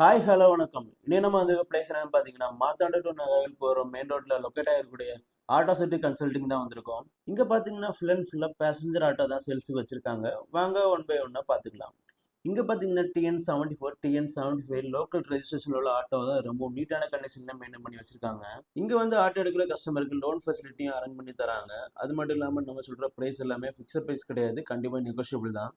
Hi hello வணக்கம். இன்னும் நம்ம வந்து பிளேஸ் என்னன்னு பார்த்தீங்கன்னா மாத்தாண்ட டு நகரில் போகிற மெயின் ரோட்டில் லொக்கேட் ஆகிருக்கக்கூடிய ஆட்டோ சிட்டி கன்சல்டிங் தான் வந்திருக்கோம். இங்கே பார்த்தீங்கன்னா ஃபுல் அண்ட் ஃபுல்லாக பேசஞ்சர் ஆட்டோ தான் சேல்ஸுக்கு வச்சுருக்காங்க. வாங்க ஒன் பை ஒன்னாக பார்த்துக்கலாம் இங்கே பார்த்தீங்கன்னா TN seventy four TN seventy five local ரெஜிஸ்ட்ரேஷனில் உள்ள ஆட்டோ தான் ரொம்ப நீட்டான கண்டிஷனில் மெயின்டைன் பண்ணி வச்சிருக்காங்க. இங்கே வந்து ஆட்டோ எடுக்கிற கஸ்டமருக்கு லோன் ஃபெசிலிட்டியும் அரேஞ்ச் பண்ணி தராங்க. அது மட்டும் இல்லாமல் நம்ம சொல்கிற ப்ரைஸ் எல்லாமே ஃபிக்ஸட் ப்ரைஸ் கிடையாது. கண்டிப்பாக நெகோஷியபிள் தான்.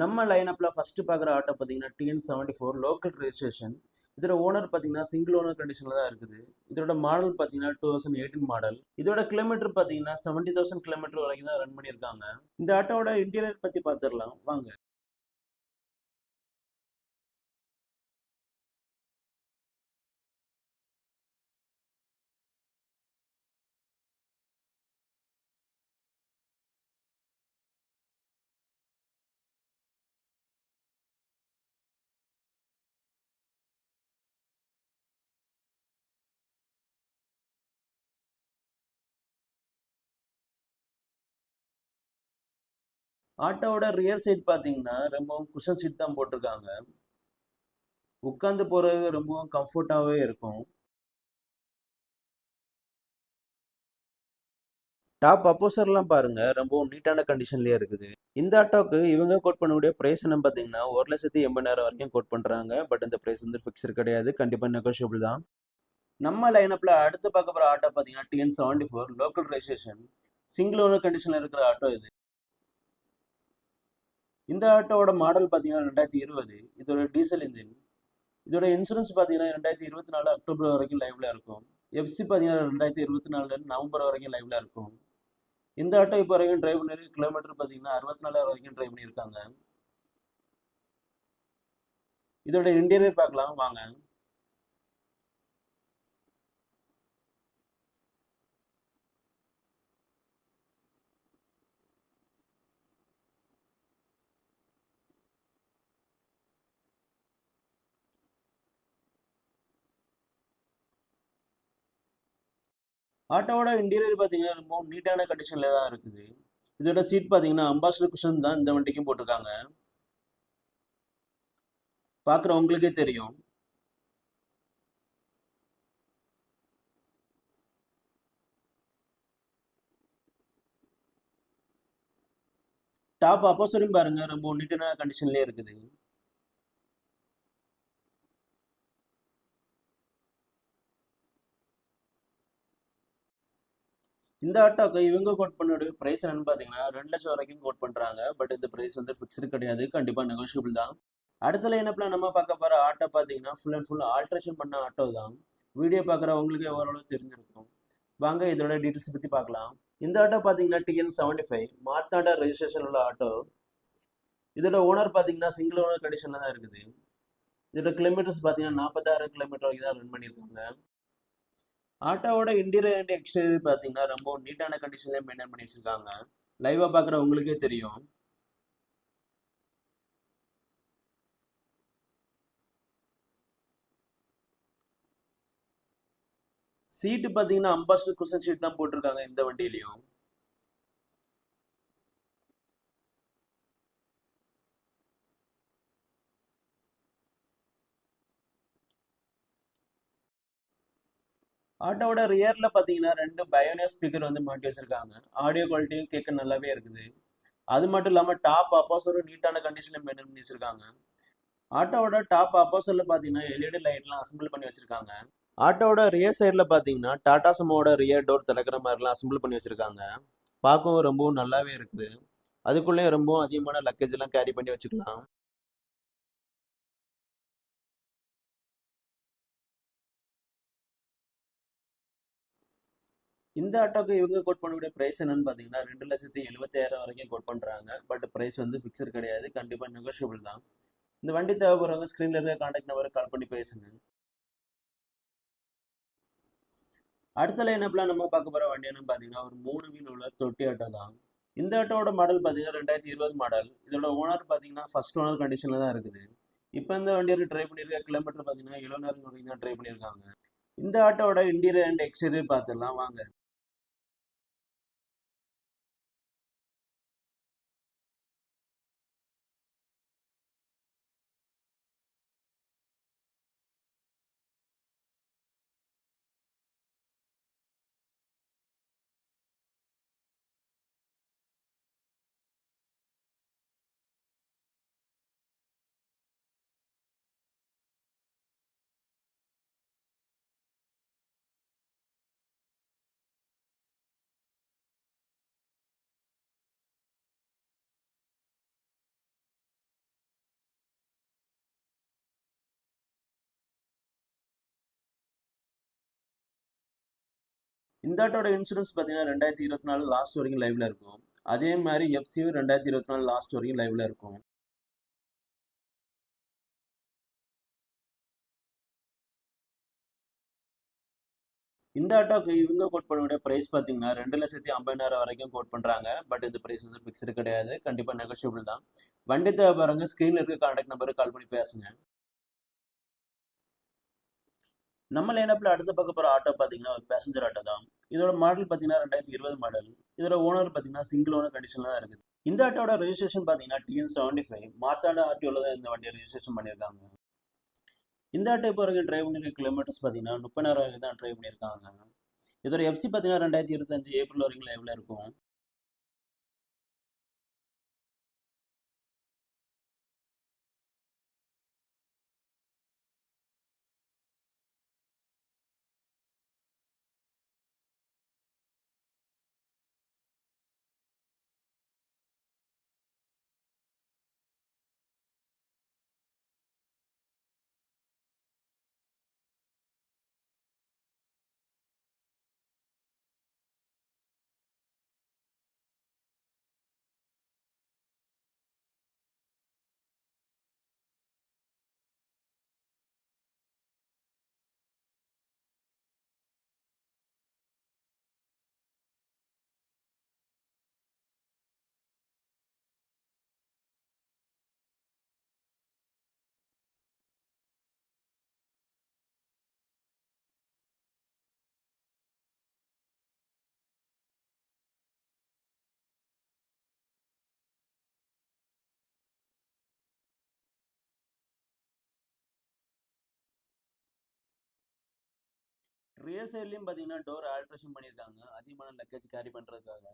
நம்ம லைனப்பில் ஃபஸ்ட்டு பார்க்குற ஆட்டோ பார்த்தீங்கன்னா TN seventy four local registration இதோட ஓனர் பார்த்தீங்கன்னா சிங்கிள் ஓனர் கண்டிஷனில் தான் இருக்குது. இதோட மாடல் பார்த்தீங்கன்னா டூ தௌசண்ட் எயிட்டின் மாடல் இதோட கிலோமீட்டர் பார்த்தீங்கன்னா செவன்ட்டி தௌசண்ட் கிலோமீட்டர் வரைக்கும் தான் ரன் பண்ணியிருக்காங்க. இந்த ஆட்டோட இன்டீரியர் பற்றி பார்த்துடலாம் வாங்க. ஆட்டோவோட ரியர் சைட் பார்த்தீங்கன்னா ரொம்பவும் குஷன் சீட் தான் போட்டிருக்காங்க. உட்காந்து போகிறது ரொம்பவும் கம்ஃபர்டாகவே இருக்கும். டாப் அப்போசர்லாம் பாருங்க ரொம்பவும் நீட்டான கண்டிஷன்லயே இருக்குது. இந்த ஆட்டோக்கு இவங்க கோட் பண்ணக்கூடிய பிரைஸ் என்ன பார்த்தீங்கன்னா ஒரு லட்சத்தி எண்பதாயிரம் வரைக்கும் கோட் பண்றாங்க. பட் இந்த ப்ரைஸ் வந்து ஃபிக்ஸ்டு கிடையாது. கண்டிப்பாக நெகோஷியபிள் தான். நம்ம லைனப்பில் அடுத்து பார்க்க போகிற ஆட்டோ பார்த்தீங்கன்னா TN seventy four local registration single owner கண்டிஷனில் இருக்கிற ஆட்டோ இது. இந்த ஆட்டோவோட மாடல் பார்த்தீங்கன்னா ரெண்டாயிரத்தி இருபது இதோட டீசல் இன்ஜின் இதோட இன்சூரன்ஸ் பார்த்தீங்கன்னா ரெண்டாயிரத்தி இருபத்தி நாலு அக்டோபர் வரைக்கும் லைவ்ல இருக்கும். எஃப்சி பார்த்தீங்கன்னா ரெண்டாயிரத்தி இருபத்தி நாலு நவம்பர் வரைக்கும் லைவ்ல இருக்கும். இந்த ஆட்டோ இப்போ வரைக்கும் டிரைவ் பண்ணி கிலோமீட்டர் பார்த்தீங்கன்னா அறுபத்தி நாலாயிரம் வரைக்கும் டிரைவ் பண்ணியிருக்காங்க. இதோட இன்டீரியர் பார்க்கலாம் வாங்க. ஆட்டோவோட இன்டீரியர் பார்த்தீங்கன்னா ரொம்ப நீட்டான கண்டிஷனில் தான் இருக்குது. இதோட சீட் பார்த்தீங்கன்னா அம்பாசிடர் குஷன் தான் இந்த வண்டிக்கும் போட்டிருக்காங்க. பார்க்குற உங்களுக்கே தெரியும். டாப் அப்போசரும் பாருங்க ரொம்ப நீட்டான கண்டிஷன்லேயே இருக்குது. இந்த ஆட்டோக்கு இவங்க கோட் பண்ணோட ப்ரைஸ் என்னன்னு பார்த்தீங்கன்னா ரெண்டு லட்சம் வரைக்கும் கோட் பண்ணுறாங்க பட் இந்த ப்ரைஸ் வந்து ஃபிக்ஸ்டு கிடையாது. கண்டிப்பாக நெகோஷியபிள் தான். அடுத்த லைனப்பில் நம்ம பார்க்க போகிற ஆட்டோ பார்த்தீங்கன்னா ஃபுல் அண்ட் ஃபுல் ஆல்ட்ரேஷன் பண்ண ஆட்டோ தான். வீடியோ பார்க்குறவங்களுக்கு ஓரளவு தெரிஞ்சிருக்கும். வாங்க இதோட டீட்டெயில்ஸ் பற்றி பார்க்கலாம். இந்த ஆட்டோ பார்த்தீங்கன்னா TN seventy five Marthandam registration உள்ள ஆட்டோ. இதோட ஓனர் பார்த்தீங்கன்னா சிங்கிள் ஓனர் கண்டிஷனில் தான் இருக்குது. இதோட கிலோமீட்டர்ஸ் பார்த்தீங்கன்னா நாற்பத்தாயிரம் கிலோமீட்டர் வரைக்கும் தான் ரன் பண்ணியிருக்காங்க. ஆட்டோவோட இன்டீரியர் அண்ட் எக்ஸ்டீரியர் பார்த்தீங்கன்னா ரொம்ப நீட்டான கண்டிஷன்லேயே மெயின்டைன் பண்ணி வச்சிருக்காங்க. லைவாக பார்க்குற உங்களுக்கே தெரியும். சீட்டு பார்த்தீங்கன்னா அம்பாசிடர் குஷன் சீட் தான் போட்டிருக்காங்க இந்த வண்டியிலையும். ஆட்டோவோட ரியர்ல பாத்தீங்கன்னா ரெண்டு பயோனியர் ஸ்பீக்கர் வந்து மாட்டி வச்சிருக்காங்க. ஆடியோ குவாலிட்டியும் கேட்க நல்லாவே இருக்குது. அது மட்டும் இல்லாம டாப் அப்போசரும் நீட்டான கண்டிஷன்ல மெயின்டைன் பண்ணி வச்சிருக்காங்க. ஆட்டோவோட டாப் அப்போசர்ல பாத்தீங்கன்னா எல்இடி லைட்லாம் அசம்பிள் பண்ணி வச்சிருக்காங்க. ஆட்டோவோட ரியர் சைட்ல பாத்தீங்கன்னா டாடா சுமோட ரியர் டோர் திறக்கிற மாதிரிலாம் அசம்பிள் பண்ணி வச்சிருக்காங்க. பார்க்கவும் ரொம்பவும் நல்லாவே இருக்குது. அதுக்குள்ளேயும் ரொம்பவும் அதிகமான லக்கேஜ் எல்லாம் கேரி பண்ணி வச்சுக்கலாம். இந்த ஆட்டோக்கு இவங்க கோட் பண்ணக்கூடிய ப்ரைஸ் என்னன்னு பார்த்தீங்கன்னா ரெண்டு லட்சத்தி எழுபத்தாயிரம் வரைக்கும் கோட் பண்ணுறாங்க பட் ப்ரைஸ் வந்து ஃபிக்ஸர் கிடையாது. கண்டிப்பாக நெகோஷியபிள் தான். இந்த வண்டி தேவைப்படுறவங்க ஸ்க்ரீனில் இருக்க கான்டாக்ட் நம்பருக்கு கால் பண்ணி பேசுங்க. அடுத்த லைனப்பில் நம்ம பார்க்க போகிற வண்டி என்னன்னு பார்த்தீங்கன்னா ஒரு மூணு வீல் உள்ள தொட்டி ஆட்டோ தான். இந்த ஆட்டோவோட மாடல் பார்த்தீங்கன்னா ரெண்டாயிரத்தி இருபது மாடல் இதோட ஓனர் பார்த்தீங்கன்னா ஃபர்ஸ்ட் ஓனர் கண்டிஷனில் தான் இருக்குது. இப்போ இந்த வண்டியோட ட்ரை பண்ணியிருக்க கிலோமீட்டர் பார்த்தீங்கன்னா எழுநூறு வரைக்கும் தான் ட்ரை பண்ணியிருக்காங்க. இந்த ஆட்டோவோட இன்டீரியர் அண்ட் எக்ஸ்டீரியர் பார்த்துடலாம். வாங்க. இந்த ஆட்டோட இன்சூரன்ஸ் பார்த்தீங்கன்னா ரெண்டாயிரத்தி இருபத்தி நாலு லாஸ்ட் வரைக்கும் லைவ்ல இருக்கும். அதே மாதிரி எஃப்சியும் ரெண்டாயிரத்தி இருபத்தி நாலு லாஸ்ட் வரைக்கும் லைவ்ல இருக்கும். இந்த ஆட்டோக்கு இவங்க கோட் பண்ணக்கூடிய ப்ரைஸ் பார்த்தீங்கன்னா ரெண்டு லட்சத்தி ஐம்பதாயிரம் வரைக்கும் கோட் பண்ணுறாங்க பட் இந்த ப்ரைஸ் வந்து ஃபிக்ஸ்டு கிடையாது. கண்டிப்பாக நெகோஷியபிள் தான். வண்டி தேவைப்படுறவங்க ஸ்க்ரீனில் இருக்க கான்டாக்ட் நம்பருக்கு கால் பண்ணி பேசுங்க. நம்ம லைனப்பில் அடுத்த பக்கம் போகிற ஆட்டோ பார்த்தீங்கன்னா ஒரு பேசஞ்சர் ஆட்டோ தான். இதோட மாடல் பார்த்தீங்கன்னா ரெண்டாயிரத்தி இருபது மாடல் இதோட ஓனர் பார்த்தீங்கன்னா சிங்கிள் ஓனர் கண்டிஷனில் தான் இருக்குது. இந்த ஆட்டோட ரெஜிஸ்ட்ரேஷன் பார்த்தீங்கன்னா டிஎன் செவன்டி ஃபைவ் மாத்தாண்ட ஆட்டோவில் தான் இந்த வண்டியை ரெஜிஸ்ட்ரேஷன் பண்ணியிருக்காங்க. இந்த ஆட்டோ இப்போ வரைக்கும் ட்ரைவ் பண்ணிருக்க கிலோமீட்டர்ஸ் பார்த்தீங்கன்னா முப்பதாயிரம் வரைக்கும் தான் ட்ரைவ் பண்ணியிருக்காங்க. இதோட எஃப்சி பார்த்தீங்கன்னா ரெண்டாயிரத்தி இருபத்தஞ்சு ஏப்ரல் வரைக்கும் லைவ்ல இருக்கும். ரியர் பார்த்தீங்கன்னா டோர் ஆல்ட்ரேஷன் பண்ணியிருக்காங்க அதிகமான லக்கேஜ் கேரி பண்ணுறதுக்காக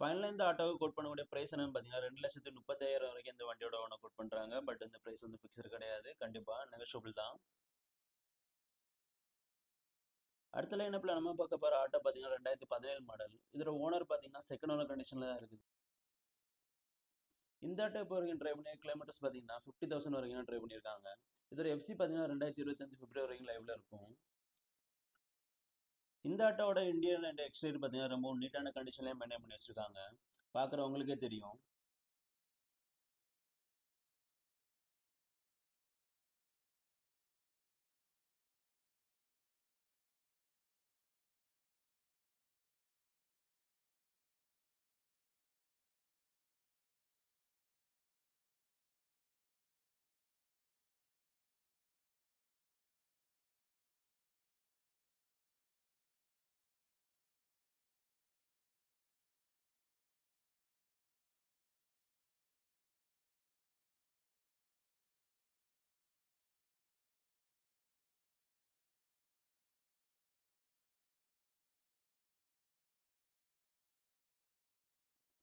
ஃபைனலாக இந்த ஆட்டோவுக்கு கோட் பண்ணக்கூடிய ப்ரைஸ் என்னன்னு பார்த்தீங்கன்னா ரெண்டு லட்சத்து முப்பத்தாயிரம் வரைக்கும் இந்த வண்டியோட ஒன்று கோட் பண்ணுறாங்க பட் இந்த ப்ரைஸ் வந்து ஃபிக்ஸர் கிடையாது. கண்டிப்பாக நெகஷபிள் தான். அடுத்த லைனப்பில் நம்ம பார்க்க போகிற ஆட்டோ பார்த்தீங்கன்னா ரெண்டாயிரத்தி பதினேழு மாடல் இதோட ஓனர் பார்த்தீங்கன்னா செகண்ட் ஓனர் கண்டிஷனில் தான் இருக்குது. இந்த ஆட்டோ இப்போ வரைக்கும் ட்ரைவ் பண்ணி கிலோமீட்டர்ஸ் பார்த்தீங்கன்னா ஃபிஃப்டி தௌசண்ட் வரைக்கும் ட்ரைவ் பண்ணியிருக்காங்க. இதோட எஃப்சி பார்த்தீங்கன்னா ரெண்டாயிரத்தி இருபத்தஞ்சு பிப்ரவரி வரைக்கும் லைவ்ல இருக்கும். இந்த ஆட்டோட இந்தியன் அண்ட் எக்ஸ்டீரியர் பார்த்தீங்கன்னா ரொம்ப நீட்டான கண்டிஷன்லேயே மெயின்டைன் பண்ணி வச்சிருக்காங்க. பார்க்குறவங்களுக்கே தெரியும்.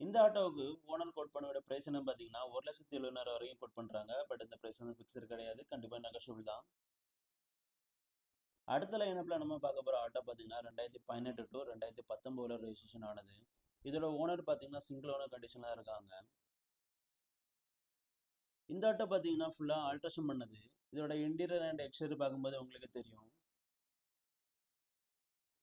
இந்த ஆட்டோவுக்கு ஓனர் கோட் பண்ண விட ப்ரைஸ் என்ன பார்த்தீங்கன்னா ஒரு லட்சத்தி எழுபதாயிரம் வரைக்கும் கோட் பண்ணுறாங்க பட் இந்த ப்ரைஸ் வந்து ஃபிக்ஸ்டு கிடையாது. கண்டிப்பாக நெகஷபிள் தான். அடுத்த லைனப்பில் நம்ம பார்க்க போகிற ஆட்டோ பார்த்தீங்கன்னா ரெண்டாயிரத்தி பதினெட்டு டு ரெண்டாயிரத்தி பத்தொம்போதில் ரெஜிஸ்ட்ரேஷன் ஆனது. இதோட ஓனர் பார்த்தீங்கன்னா சிங்கிள் ஓனர் கண்டிஷனில் இருக்காங்க. இந்த ஆட்டோ பார்த்தீங்கன்னா ஃபுல்லாக ஆல்ட்ரேஷன் பண்ணது. இதோட இன்டீரியர் அண்ட் எக்ஸ்டீரியர் பார்க்கும்போது உங்களுக்கு தெரியும்.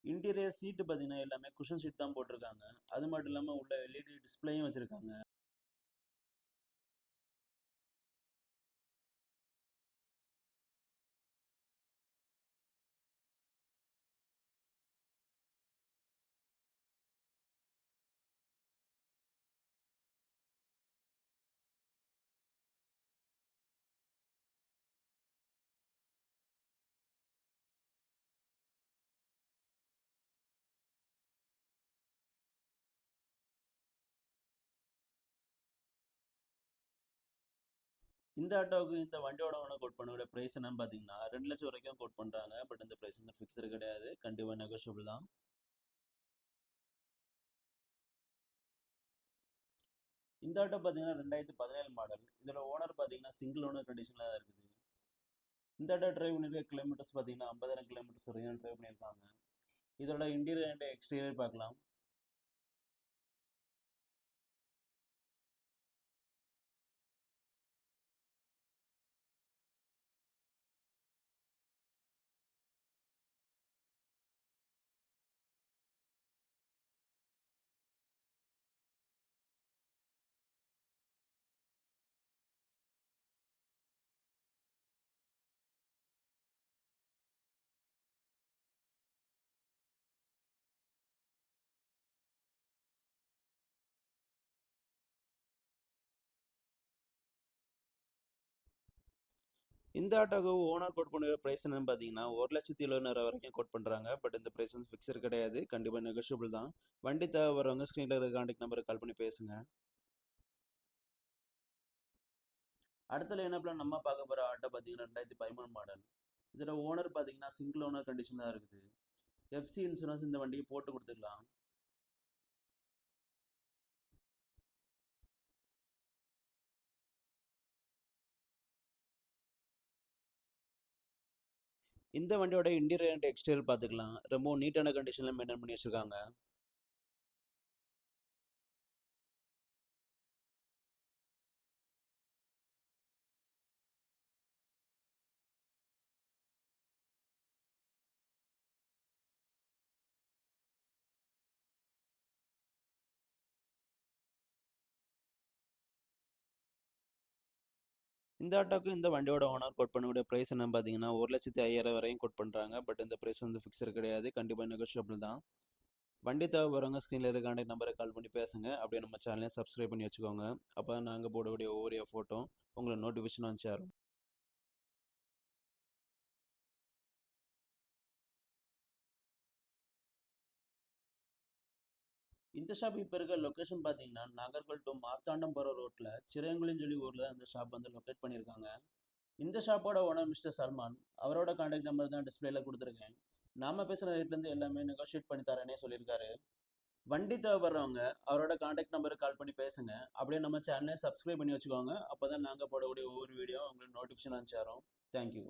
இன்டீரியர் சீட்டு பார்த்தீங்கன்னா எல்லாமே குஷன் சீட் தான் போட்டிருக்காங்க. அது மட்டும் இல்லாமல் உள்ள எல்இடி டிஸ்பிளேயும் வச்சுருக்காங்க. இந்த ஆட்டோவுக்கு இந்த வண்டியோட ஒன்று கோட் பண்ணக்கூடிய ப்ரைஸ் என்னன்னு பார்த்தீங்கன்னா ரெண்டு லட்சம் வரைக்கும் கோட் பண்ணுறாங்க பட் இந்த ப்ரைஸ் வந்து ஃபிக்ஸ்டு கிடையாது. கண்டிப்பாக நெகோஷியபிள் தான். இந்த ஆட்டோ பார்த்தீங்கன்னா ரெண்டாயிரத்தி பதினேழு மாடல் இதோட ஓனர் பார்த்தீங்கன்னா சிங்கிள் ஓனர் கண்டிஷனில் தான் இருக்குது. இந்த ஆட்டோ ட்ரைவ் பண்ணியிருக்க கிலோமீட்டர்ஸ் பார்த்தீங்கன்னா ஐம்பதாயிரம் கிலோமீட்டர்ஸ் வரைக்கும் ட்ரைவ் பண்ணியிருக்காங்க இதோட இன்டீரியர் அண்ட் எக்ஸ்டீரியர் பார்க்கலாம். இந்த ஆட்டோக்கு ஓனர் கோட் பண்ணுற ப்ரைஸ் என்னன்னு பார்த்தீங்கன்னா ஒரு லட்சத்தி எழுநூறு வரைக்கும் கோட் பண்ணுறாங்க பட் இந்த ப்ரைஸ் வந்து ஃபிக்ஸர் கிடையாது. கண்டிப்பாக நெகோஷியபிள் தான். வண்டி தேவை வரவங்க ஸ்க்ரீனில் இருக்க கான்டாக்ட் நம்பருக்கு கால் பண்ணி பேசுங்க. அடுத்தது என்ன பிளான் நம்ம பார்க்க போகிற ஆட்டோ பார்த்தீங்கன்னா ரெண்டாயிரத்தி பதிமூணு மாடல் இதில் ஓனர் பார்த்தீங்கன்னா சிங்கிள் ஓனர் கண்டிஷன் தான் இருக்குது. எஃப்சி இன்சூரன்ஸ் இந்த வண்டியை போட்டு கொடுத்துக்கலாம் இந்த வண்டியோட இன்டீரியர் அண்ட் எக்ஸ்டீரியர் பார்த்துக்கலாம் ரொம்ப நீட்டான கண்டிஷனில் மெயின்டைன் பண்ணி வச்சுருக்காங்க. இந்த ஆட்டோக்கு இந்த வண்டியோட ஓனர் கோட் பண்ணக்கூடிய ப்ரைஸ் என்ன பார்த்தீங்கன்னா ஒரு லட்சத்தி ஐயாயிரம் வரையும் கோட் பண்ணுறாங்க பட் இந்த ப்ரைஸ் வந்து ஃபிக்ஸர் கிடையாது. கண்டிப்பாக நெகோஷியபிள் தான். வண்டி தேவைப்படுறவங்க ஸ்க்ரீனில் இருக்க கான்டாக்ட் நம்பரை கால் பண்ணி பேசுங்க. அப்படியே நம்ம சேனலையும் சப்ஸ்கிரைப் பண்ணி வச்சுக்கோங்க. அப்போ நாங்கள் போடக்கூடிய ஒவ்வொரு ஃபோட்டோ உங்களை நோட்டிஃபிகேஷன் வந்து சேரும். இந்த ஷாப் இப்போ இருக்க லொக்கேஷன் பார்த்தீங்கன்னா நாகர்கோல் டு மார்த்தாண்டம் போகிற ரோட்டில் சிறையங்குளின்னு சொல்லி ஊரில் இந்த ஷாப் வந்து லொக்கேட் பண்ணியிருக்காங்க. இந்த ஷாப்போட ஓனர் மிஸ்டர் சல்மான் அவரோட கான்டாக்ட் நம்பர் தான் டிஸ்பிளேல கொடுத்துருக்கேன். நாம பேசுகிற ரேட்லேருந்து எல்லாமே நெகோஷியேட் பண்ணி தரேனே சொல்லியிருக்காரு. வண்டி தேவைப்படுறவங்க அவரோட கான்டாக்ட் நம்பருக்கு கால் பண்ணி பேசுங்க. அப்படியே நம்ம சேனலை சப்ஸ்கிரைப் பண்ணி வச்சுக்கோங்க. அப்போ தான் நாங்கள் போடக்கூடிய ஒவ்வொரு வீடியோ உங்களுக்கு நோட்டிஃபிகேஷன் அனுப்பிச்சாரோம் தேங்க்யூ